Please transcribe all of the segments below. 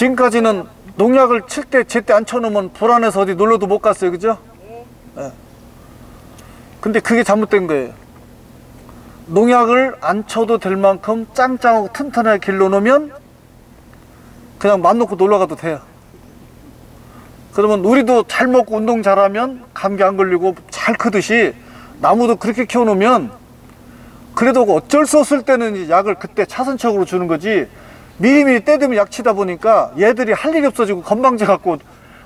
지금까지는 농약을 칠 때 제때 안 쳐놓으면 불안해서 어디 놀러도 못 갔어요 그죠? 예. 근데 그게 잘못된 거예요 농약을 안 쳐도 될 만큼 짱짱하고 튼튼하게 길러놓으면 그냥 맘 놓고 놀러 가도 돼요 그러면 우리도 잘 먹고 운동 잘하면 감기 안 걸리고 잘 크듯이 나무도 그렇게 키워놓으면 그래도 어쩔 수 없을 때는 약을 그때 차선책으로 주는 거지 미리미리 때 되면 약 치다 보니까 얘들이 할 일이 없어지고 건방져 갖고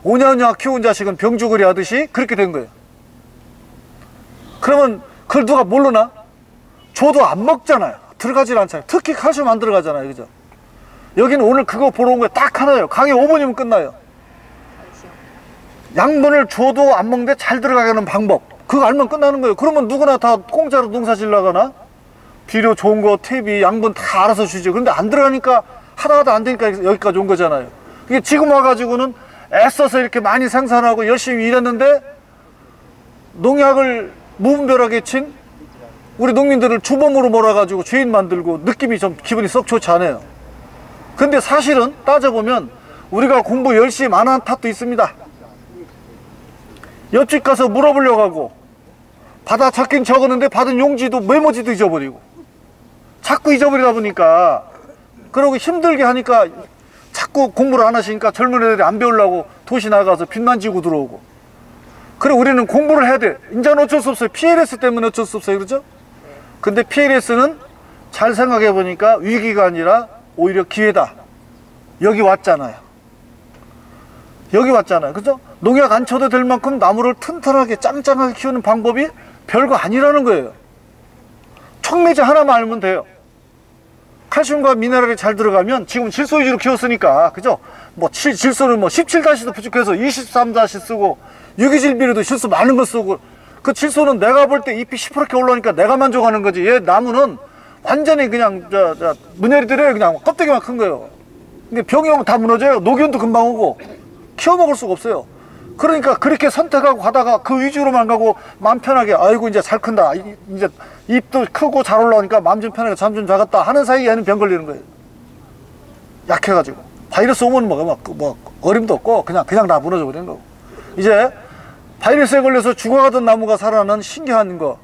오냐오냐 키운 자식은 병주거리 하듯이 그렇게 된 거예요. 그러면 그걸 누가 모르나? 줘도 안 먹잖아요. 들어가질 않잖아요. 특히 칼슘 안 들어가잖아요. 그죠? 여기는 오늘 그거 보러 온 거에 딱 하나예요. 강의 5분이면 끝나요. 양분을 줘도 안 먹는데 잘 들어가게 하는 방법. 그거 알면 끝나는 거예요. 그러면 누구나 다 공짜로 농사 질러가나 비료 좋은 거 퇴비 양분 다 알아서 주죠. 그런데 안 들어가니까 하다 하다 안 되니까 여기까지 온 거잖아요. 이게 지금 와가지고는 애써서 이렇게 많이 생산하고 열심히 일했는데 농약을 무분별하게 친 우리 농민들을 주범으로 몰아가지고 죄인 만들고 느낌이 좀 기분이 썩 좋지 않아요. 근데 사실은 따져보면 우리가 공부 열심히 안 한 탓도 있습니다. 옆집 가서 물어보려고 하고 받아 적긴 적었는데 받은 용지도 메모지도 잊어버리고 자꾸 잊어버리다 보니까 그러고 힘들게 하니까 자꾸 공부를 안 하시니까 젊은 애들이 안 배우려고 도시 나가서 빚만 지고 들어오고. 그래 우리는 공부를 해야 돼. 이제는 어쩔 수 없어요. PLS 때문에 어쩔 수 없어요. 그렇죠? 근데 PLS는 잘 생각해 보니까 위기가 아니라 오히려 기회다. 여기 왔잖아요. 여기 왔잖아요. 그죠? 농약 안 쳐도 될 만큼 나무를 튼튼하게 짱짱하게 키우는 방법이 별거 아니라는 거예요. 촉매제 하나만 알면 돼요 칼슘과 미네랄이 잘 들어가면 지금 질소 위주로 키웠으니까 그죠? 뭐 칠, 질소는 뭐 17다시도 부족해서 23다시 쓰고 유기질비료도 실수 많은 거 쓰고 그 질소는 내가 볼 때 잎이 시퍼렇게 올라오니까 내가 만족하는 거지. 얘 나무는 완전히 그냥 저, 저 문열이들이 그냥 껍데기만 큰 거예요. 근데 병이 오면 다 무너져요. 녹균도 금방 오고 키워 먹을 수가 없어요. 그러니까 그렇게 선택하고 가다가 그 위주로만 가고 마음 편하게 아이고 이제 잘 큰다. 이- 이제 잎도 크고 잘 올라오니까 마음 좀 편하게 잠 좀 자겠다 하는 사이에 얘는 병 걸리는 거예요. 약해가지고. 바이러스 오면 뭐, 뭐, 뭐 어림도 없고 그냥 그냥 다 무너져 버리는 거고. 이제 바이러스에 걸려서 죽어가던 나무가 살아나는 신기한 거.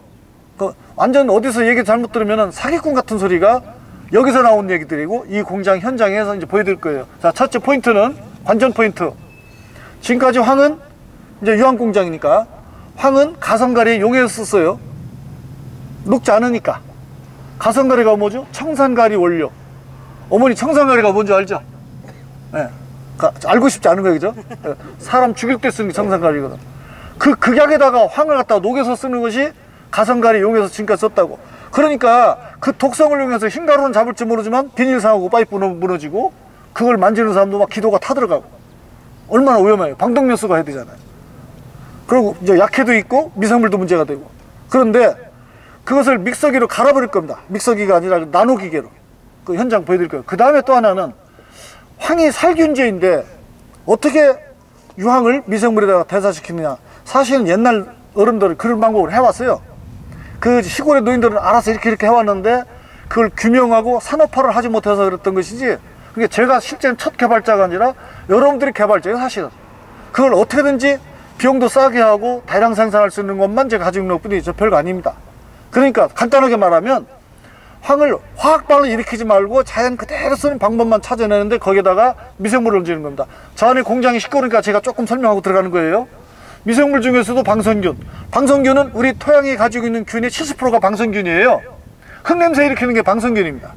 그 완전 어디서 얘기 잘못 들으면 사기꾼 같은 소리가 여기서 나온 얘기들이고 이 공장 현장에서 이제 보여드릴 거예요. 자 첫째 포인트는 관전 포인트. 지금까지 황은 이제 유황 공장이니까 황은 가성가리에 용해서 썼어요. 녹지 않으니까. 가성가리가 뭐죠? 청산가리 원료. 어머니 청산가리가 뭔지 알죠? 예. 가- 알고 싶지 않은 거예요, 그죠? 예. 사람 죽일 때 쓰는 게 청산가리거든. 그 극약에다가 황을 갖다 녹여서 쓰는 것이 가성가리 용해서 지금까지 썼다고. 그러니까 그 독성을 이용해서 흰가루는 잡을지 모르지만 비닐 상하고 파이프는 무너지고 그걸 만지는 사람도 막 기도가 타들어가고. 얼마나 위험해요. 방독면수가 해야 되잖아요. 그리고 이제 약해도 있고 미생물도 문제가 되고. 그런데 그것을 믹서기로 갈아버릴 겁니다. 믹서기가 아니라 나노기계로. 그 현장 보여드릴 거예요. 그 다음에 또 하나는 황이 살균제인데 어떻게 유황을 미생물에다가 대사시키느냐. 사실은 옛날 어른들은 그런 방법을 해왔어요. 그 시골의 노인들은 알아서 이렇게 이렇게 해왔는데 그걸 규명하고 산업화를 하지 못해서 그랬던 것이지 그게 제가 실제는 첫 개발자가 아니라 여러분들이 개발자예요 사실은 그걸 어떻게든지 비용도 싸게 하고 다량 생산할 수 있는 것만 제가 가지고 있는 것뿐이지 저 별거 아닙니다 그러니까 간단하게 말하면 황을 화학 반응을 일으키지 말고 자연 그대로 쓰는 방법만 찾아내는데 거기에다가 미생물을 얹는 겁니다. 저 안에 공장이 시끄러우니까 제가 조금 설명하고 들어가는 거예요. 미생물 중에서도 방선균. 방선균은 우리 토양이 가지고 있는 균의 70%가 방선균이에요. 흙냄새 일으키는 게 방선균입니다.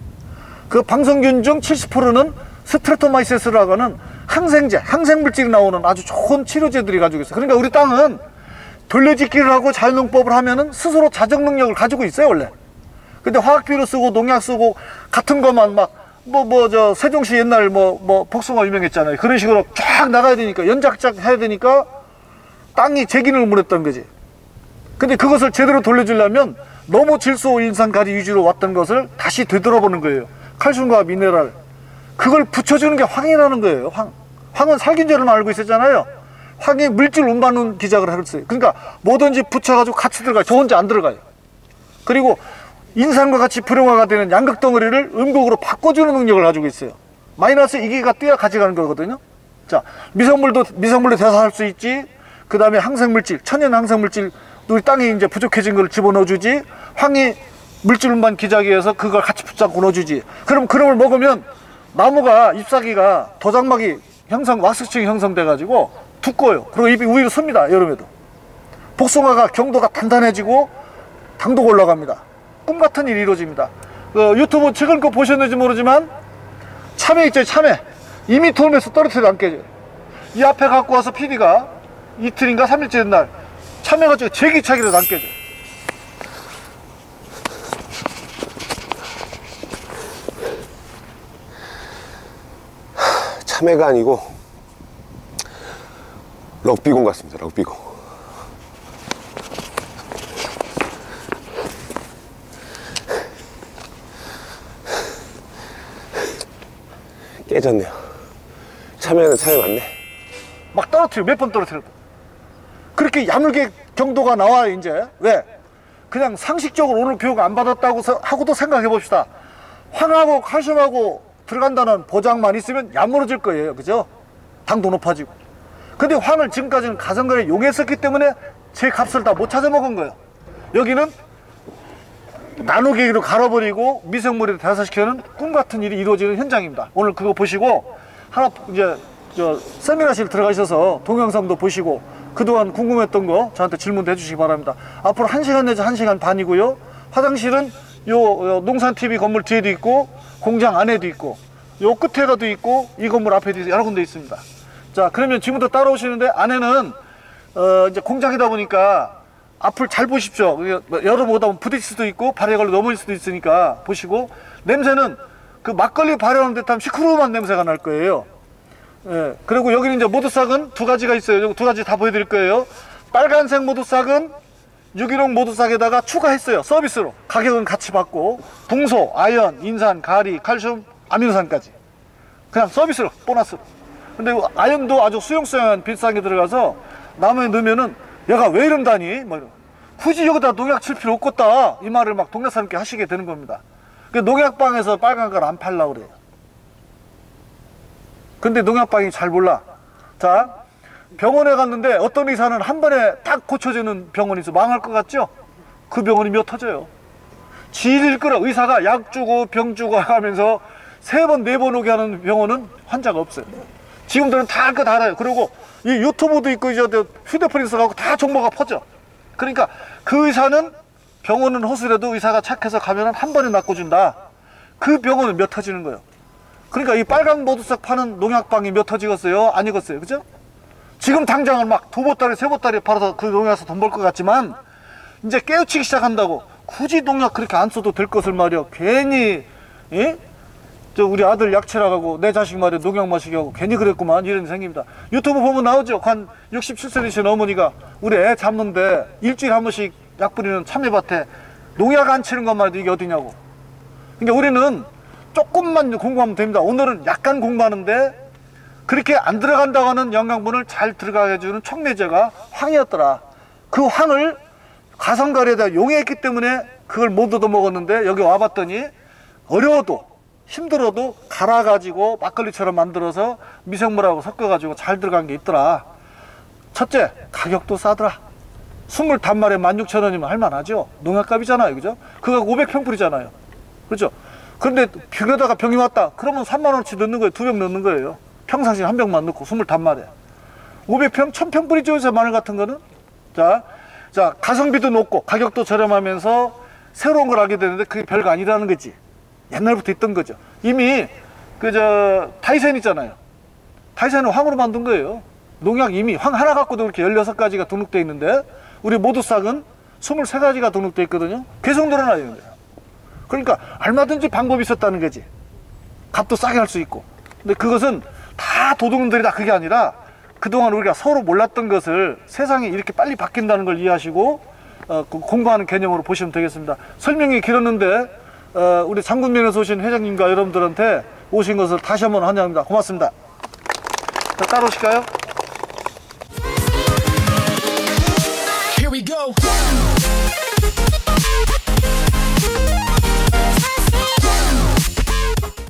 그 방선균 중 70%는 스트레토마이세스라고 하는 항생제, 항생물질이 나오는 아주 좋은 치료제들이 가지고 있어요. 그러니까 우리 땅은 돌려짓기를 하고 자연농법을 하면은 스스로 자정 능력을 가지고 있어요, 원래. 근데 화학비료 쓰고 농약 쓰고 같은 것만 막 뭐 뭐 저 세종시 옛날 뭐 뭐 복숭아 유명했잖아요. 그런 식으로 쫙 나가야 되니까 연작작 해야 되니까 땅이 재기능을 못했던 거지. 근데 그것을 제대로 돌려주려면 너무 질소 인산 가리 위주로 왔던 것을 다시 되돌아보는 거예요. 칼슘과 미네랄. 그걸 붙여주는 게 황이라는 거예요. 황. 황은 살균제로만 알고 있었잖아요. 황이 물질 운반운 기작을 했어요. 그러니까 뭐든지 붙여가지고 같이 들어가요. 저 혼자 안 들어가요. 그리고 인산과 같이 불용화가 되는 양극 덩어리를 음극으로 바꿔주는 능력을 가지고 있어요. 마이너스 2기가 뛰어 가져가는 거거든요. 자, 미생물도 미생물로 대사할 수 있지. 그 다음에 항생물질, 천연 항생물질, 우리 땅에 이제 부족해진 걸 집어넣어주지. 황이 물질만 기자기 위해서 그걸 같이 붙잡고 넣어주지. 그럼 그놈을 먹으면 나무가 잎사귀가 도장막이 형성, 왁스층이 형성돼가지고 두꺼워요. 그리고 잎이 우위로 섭니다. 여름에도. 복숭아가 경도가 단단해지고 당도가 올라갑니다. 꿈 같은 일이 이루어집니다. 그 유튜브 최근 거 보셨는지 모르지만 참외 있죠, 참외. 2m 올면서 떨어뜨려도 안 깨져요. 이 앞에 갖고 와서 PD가 이틀인가 3일째 된 날 참외가 제기차기라도 안 깨져요. 참외가 아니고 럭비공 같습니다. 럭비공. 깨졌네요. 참외는 참외 맞네. 막 떨어뜨려 몇 번 떨어뜨려도 그렇게 야물게 경도가 나와 이제 왜 그냥 상식적으로 오늘 교육 안 받았다고 서- 하고도 생각해 봅시다 황하고 칼슘하고 들어간다는 보장만 있으면 야무러질 거예요 그죠 당도 높아지고 근데 황을 지금까지는 가성거래 용했었기 때문에 제 값을 다 못 찾아 먹은 거예요 여기는 나누기로 갈아버리고 미생물에 대사시키는 꿈 같은 일이 이루어지는 현장입니다. 오늘 그거 보시고 하나 이제 저 세미나실 들어가셔서 동영상도 보시고 그동안 궁금했던 거 저한테 질문도 해주시기 바랍니다. 앞으로 1시간 내지 1시간 반이고요. 화장실은 요, 요 농산 TV 건물 뒤에도 있고 공장 안에도 있고 요 끝에라도 있고 이 건물 앞에도 여러 군데 있습니다. 자 그러면 지금부터 따라오시는데 안에는 어, 이제 공장이다 보니까 앞을 잘 보십시오. 뭐 오다 보면 부딪힐 수도 있고 발에 걸려 넘어질 수도 있으니까 보시고 냄새는 그 막걸리 발효하는 듯한 시크루한 냄새가 날 거예요. 예. 그리고 여기는 이제 모두싹은 두 가지가 있어요. 두 가지 다 보여드릴 거예요. 빨간색 모두싹은 유기농 모두싹에다가 추가했어요. 서비스로. 가격은 같이 받고 붕소, 아연, 인산, 가리, 칼슘, 아미노산까지. 그냥 서비스로 보너스로 근데 아연도 아주 수용성한 비싼 게 들어가서 나무에 넣으면은 얘가 왜 이런다니? 뭐. 굳이 여기다 농약 칠 필요 없겠다. 이 말을 막 동네 사람께 하시게 되는 겁니다. 그 농약방에서 빨간 걸 안 팔라 그래요. 근데 농약방이 잘 몰라. 자 병원에 갔는데 어떤 의사는 한 번에 딱 고쳐주는 병원이 있어. 망할 것 같죠? 그 병원이 몇 터져요? 질일 거라. 의사가 약 주고 병 주고 하면서 세 번 네 번 오게 하는 병원은 환자가 없어요. 지금들은 다 할 거 다 알아요. 그리고 이 유튜브도 있고 이제 휴대폰이 있어가고 다 정보가 퍼져. 그러니까 그 의사는 병원은 허술해도 의사가 착해서 가면은 한 번에 낚아준다. 그 병원은 몇 터지는 거예요. 그러니까 이 빨간 모두싹 파는 농약방이 몇 터지겠어요? 안 익었어요. 그죠? 지금 당장은 막 두 보따리, 세 보따리 팔아서 그 농약에서 돈 벌 것 같지만 이제 깨우치기 시작한다고 굳이 농약 그렇게 안 써도 될 것을 말이야. 괜히 예? 저 우리 아들 약치라가고 내 자식 말에 농약 마시게 하고 괜히 그랬구만 이런 생깁니다. 유튜브 보면 나오죠. 한 67세 되신 어머니가 우리 애 잡는데 일주일에 한 번씩 약 뿌리는 참외밭에 농약 안 치는 것만 해도 이게 어디냐고. 그러니까 우리는 조금만 공부하면 됩니다. 오늘은 약간 공부하는데 그렇게 안 들어간다고 하는 영양분을 잘 들어가게 해주는 촉매제가 황이었더라. 그 황을 가성가리에다 용했기 때문에 그걸 못 얻어 먹었는데 여기 와봤더니 어려워도 힘들어도 갈아가지고 막걸리처럼 만들어서 미생물하고 섞어가지고 잘 들어간 게 있더라. 첫째, 가격도 싸더라. 스물 단말에 16,000원이면 할만하죠. 농약값이잖아요. 그죠? 그거 500평풀이잖아요. 그렇죠? 그런데 벽에다가 병이 왔다. 그러면 3만원어치 넣는 거예요. 두 병 넣는 거예요. 평상시에 한 병만 넣고 스물 단말에. 500평, 1000평풀이죠. 요새 마늘 같은 거는. 자, 자, 가성비도 높고 가격도 저렴하면서 새로운 걸 알게 되는데 그게 별거 아니라는 거지. 옛날부터 있던 거죠. 이미 그 저 타이센 있잖아요. 타이센은 황으로 만든 거예요. 농약 이미 황 하나 갖고도 이렇게 16가지가 등록돼 있는데 우리 모두싹은 23가지가 등록돼 있거든요. 계속 늘어나요. 그러니까 얼마든지 방법이 있었다는 거지. 값도 싸게 할 수 있고. 근데 그것은 다 도둑놈들이 다 그게 아니라 그동안 우리가 서로 몰랐던 것을 세상이 이렇게 빨리 바뀐다는 걸 이해하시고 어, 그 공부하는 개념으로 보시면 되겠습니다. 설명이 길었는데 어, 우리 장군면에서 오신 회장님과 여러분들한테 오신 것을 다시 한번 환영합니다. 고맙습니다. 자, 따라오실까요?